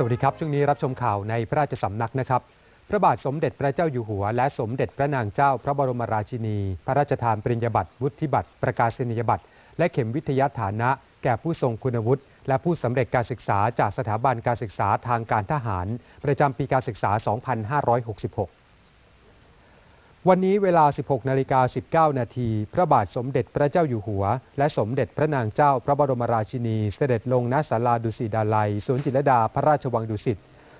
สวัสดีครับ ช่วงนี้รับชมข่าวในพระราชสำนักนะครับ พระบาทสมเด็จพระเจ้าอยู่หัว และสมเด็จพระนางเจ้าพระบรมราชินี พระราชทานปริญญาบัตรวุฒิบัตร ประกาศนียบัตร และเข็มวิทยาฐานะ แก่ผู้ทรงคุณวุฒิและผู้สำเร็จการศึกษาจากสถาบันการศึกษาทางการทหาร ประจำปีการศึกษา 2566 วันนี้เวลา 16 นาฬิกา 19 นาที พระบาทสมเด็จพระเจ้าอยู่หัว และสมเด็จพระนางเจ้าพระบรมราชินี เสด็จลงณศาลาดุสิตดาลัย สวนจิตรดาพระราชวังดุสิต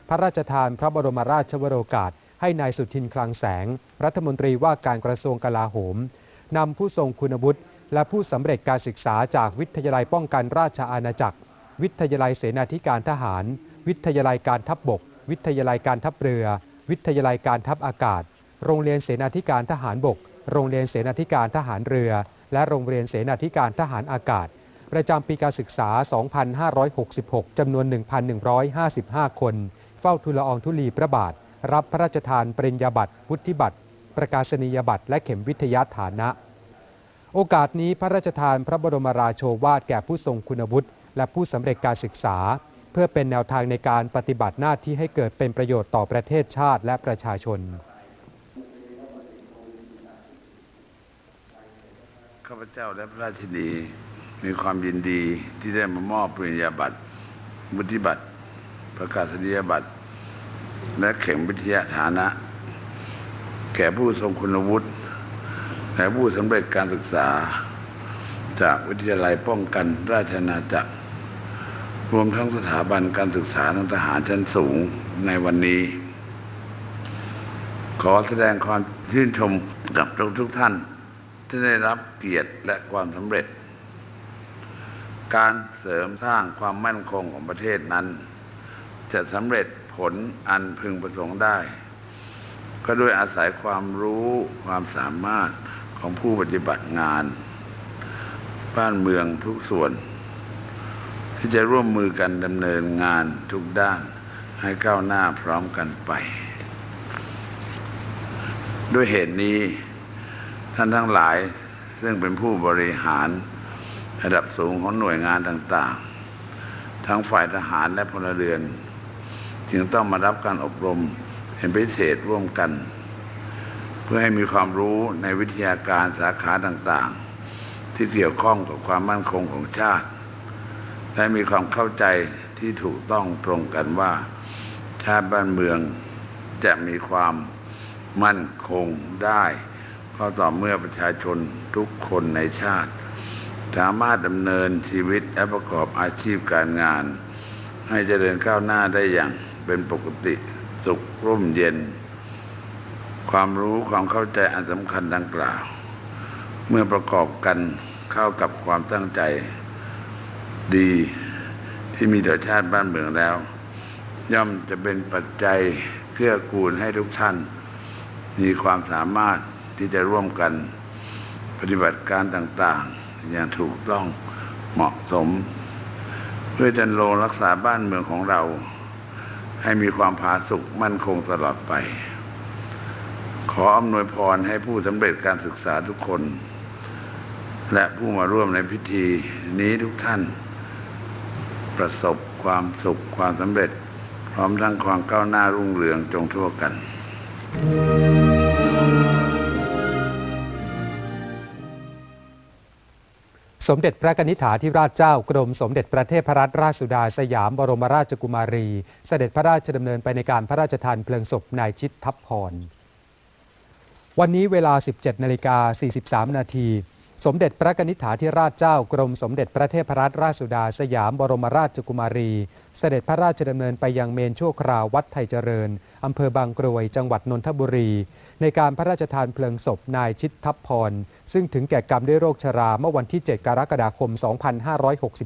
พระราชทานพระบรมราชวโรกาส ให้นายสุทินคลังแสง รัฐมนตรีว่าการกระทรวงกลาโหม นำผู้ทรงคุณวุฒิและผู้สำเร็จการศึกษาจากวิทยาลัยป้องกันราชอาณาจักร วิทยาลัยเสนาธิการทหาร วิทยาลัยการทัพบบก วิทยาลัยการทัพเรือ วิทยาลัยการทัพอากาศ โรงเรียนเสนาธิการทหารบก โรงเรียนเสนาธิการทหารเรือ และโรงเรียนเสนาธิการทหารอากาศ ประจำปีการศึกษา 2566 จำนวน 1,155 คน เฝ้าทูลอองธุลีพระบาท รับพระราชทานปริญญาบัตรวุฒิบัตร ประกาศนียบัตร และเข็มวิทยาฐานะ โอกาสนี้พระราชทานพระบรมราโชวาทแก่ผู้ทรงคุณวุฒิและผู้สำเร็จการศึกษา เพื่อเป็นแนวทางในการปฏิบัติหน้าที่ให้เกิดเป็นประโยชน์ต่อประเทศชาติและประชาชน ข้าพเจ้าและพระราชินีมีความยินดีที่ได้มามอบปริญญาบัตรวุฒิบัตร ประกาศนียบัตร และเข็มวิทยาฐานะ แก่ผู้ทรงคุณวุฒิและผู้สำเร็จการศึกษา จากวิทยาลัยป้องกันราชอาจักร รวมทั้งสถาบันการศึกษาทางทหารชั้นสูงในวันนี้ ขอแสดงความชื่นชมกับทุกทุกท่าน ที่ได้รับเกียรติและความสำเร็จ การเสริมสร้างความมั่นคงของประเทศนั้น จะสำเร็จผลอันพึงประสงค์ได้ ก็ด้วยอาศัยความรู้ความสามารถของผู้ปฏิบัติงาน บ้านเมืองทุกส่วน ที่จะร่วมมือกันดำเนินงานทุกด้านให้ก้าวหน้าพร้อมกันไป ด้วยเหตุนี้ ท่านทั้งหลาย ซึ่งเป็นผู้บริหารระดับสูงของหน่วยงานต่างๆ ทั้งฝ่ายทหารและพลเรือน จึงต้องมารับการอบรมเป็นพิเศษร่วมกัน เพื่อให้มีความรู้ในวิทยาการสาขาต่างๆ ที่เกี่ยวข้องกับความมั่นคงของชาติ และมีความเข้าใจที่ถูกต้องตรงกันว่า ชาติบ้านเมืองจะมีความมั่นคงได้ ก็ต่อเมื่อประชาชนทุกคนในชาติ สามารถดำเนินชีวิตและประกอบอาชีพการงาน ให้เจริญก้าวหน้าได้อย่างเป็นปกติสุขร่มเย็น ความรู้ความเข้าใจอันสำคัญดังกล่าว เมื่อประกอบกันเข้ากับความตั้งใจดีที่มีต่อชาติบ้านเมืองแล้ว ย่อมจะเป็นปัจจัยเกื้อกูลให้ทุกท่าน มีความสามารถ ที่จะร่วมกันปฏิบัติการต่างๆ อย่างถูกต้องเหมาะสม เพื่อจันโลงรักษาบ้านเมืองของเรา ให้มีความผาสุกมั่นคงตลอดไป ขออำนวยพรให้ผู้สำเร็จการศึกษาทุกคน และผู้มาร่วมในพิธีนี้ทุกท่าน ประสบความสุขความสำเร็จ พร้อมทั้งความก้าวหน้ารุ่งเรืองจงทั่วกัน สมเด็จพระนิธิฐาธิราชเจ้ากรมสมเด็จพระเทพรัตนราชสุดาสยามบรมราชกุมารี เสด็จพระราชดำเนินไปในการพระราชทานเพลิงศพนายชิดทัพพร วันนี้เวลา 17นาฬิกา43นาที สมเด็จพระนิษฐาธิราชเจ้ากรมสมเด็จพระเทพรัตนราชสุดาสยามบรมราชกุมารี เสด็จพระราชดำเนินไปยังเมนชั่วคราววัดไทยเจริญ อำเภอบางกรวยจังหวัดนนทบุรี ในการพระราชทานเพลิงศพนายชิดทัพพร ซึ่งถึงแก่กรรมด้วยโรคชราเมื่อวันที่ 7 กรกฎาคม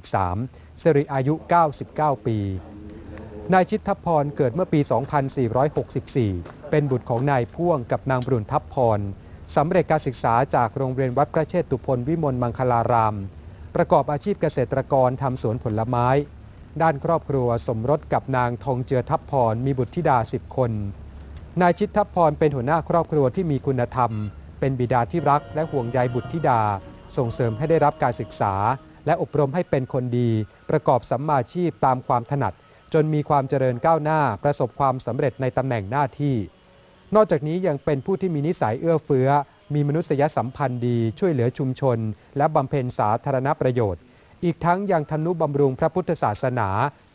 2563สิริอายุ 99 ปี นายชิดทัพพรเกิดเมื่อปี 2464 เป็นบุตรของนายพ่วงกับนางบรุณทัพพร สำเร็จการศึกษาจากโรงเรียนวัดพระเชตุพนวิมลมังคลาราม ประกอบอาชีพเกษตรกรทำสวนผลไม้ ด้านครอบครัวสมรสกับนางทองเจือทัพพรมีบุตรธิดาสิบคน นายชิดทัพพรเป็นหัวหน้าครอบครัวที่มีคุณธรรม เป็นบิดาที่รักและห่วงใยบุตรธิดา ส่งเสริมให้ได้รับการศึกษา และอบรมให้เป็นคนดี ประกอบสัมมาชีพตามความถนัด จนมีความเจริญก้าวหน้าประสบความสำเร็จในตำแหน่งหน้าที่ นอกจากนี้ยังเป็นผู้ที่มีนิสัยเอื้อเฟื้อ มีมนุษยสัมพันธ์ดี ช่วยเหลือชุมชน และบำเพ็ญสาธารณประโยชน์ อีกทั้งยังทนุบำรุงพระพุทธศาสนา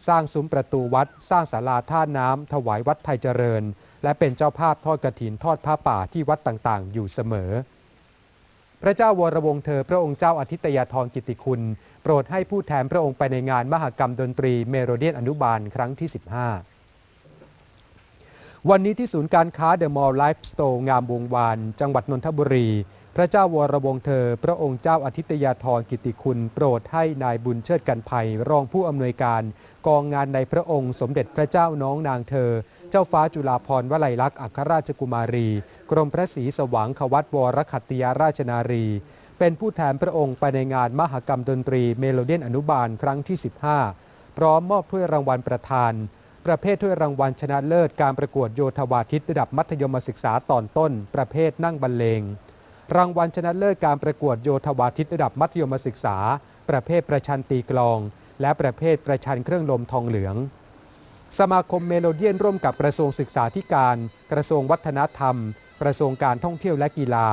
สร้างซุ้มประตูวัด สร้างศาลาท่าน้ำถวายวัดไทยเจริญ และเป็นเจ้าภาพทอดกระถินทอดผ้าป่าที่วัดต่างๆ อยู่เสมอ พระเจ้าวรวงเธอพระองค์เจ้าอาทิตยาธรกิติคุณ โปรดให้ผู้แทนพระองค์ไปในงานมหกรรมดนตรีเมโรเดียนอนุบาลครั้งที่ 15 วันนี้ที่ศูนย์การค้าเดอะมอลล์ไลฟ์สโตร์งามวงวาน จังหวัดนนทบุรี พระเจ้าวรวงเธอ พระองค์เจ้าอาทิตยาธรกิติคุณ โปรดให้นายบุญเชิดกันภัย รองผู้อำนวยการ กองงานในพระองค์สมเด็จพระเจ้าน้องนางเธอ เจ้าฟ้าจุฬาภรณ์วลัยลักษณ์อัครราชกุมารี กรมพระศรีสว่างขวัตวรคัตติยาราชนารี เป็นผู้แทนพระองค์ไปในงานมหกรรมดนตรีเมโลเดียนอนุบาลครั้งที่ 15 พร้อมมอบถ้วยรางวัลประธาน ประเภทถ้วยรางวัลชนะเลิศการประกวดโยธวาทิตระดับมัธยมศึกษาตอนต้น ประเภทนั่งบรรเลง รางวัลชนะเลิศการประกวดโยธวาทิตระดับมัธยมศึกษา ประเภทประชันตีกลอง และประเภทประชันเครื่องลมทองเหลือง สมาคมเมโลเดียนร่วมกับกระทรวงศึกษาธิการ กระทรวงวัฒนธรรม กระทรวงการท่องเที่ยวและกีฬา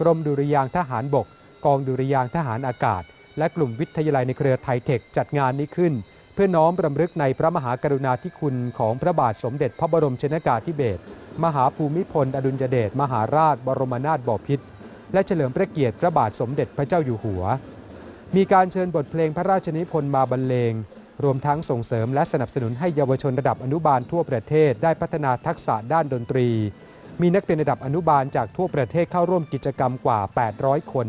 กรมดุริยางทหารบก กองดุริยางทหารอากาศ และกลุ่มวิทยาลัยในเครือไทเทคจัดงานนี้ขึ้น พื่อน้อมรำลึกในพระมหากรุณาธิคุณของพระบาทสมเด็จพระบรมชนากาธิเบศรมหาภูมิพล อดุลยเดชมหาราช บรมนาถบพิตรและเฉลิมพระเกียรติพระบาทสมเด็จพระเจ้าอยู่หัว มีการเชิญบทเพลงพระราชนิพนธ์มาบรรเลง รวมทั้งส่งเสริมและสนับสนุนให้เยาวชนระดับอนุบาลทั่วประเทศได้พัฒนาทักษะด้านดนตรี มีนักเรียนระดับอนุบาลจากทั่วประเทศเข้าร่วมกิจกรรมกว่า 800 คน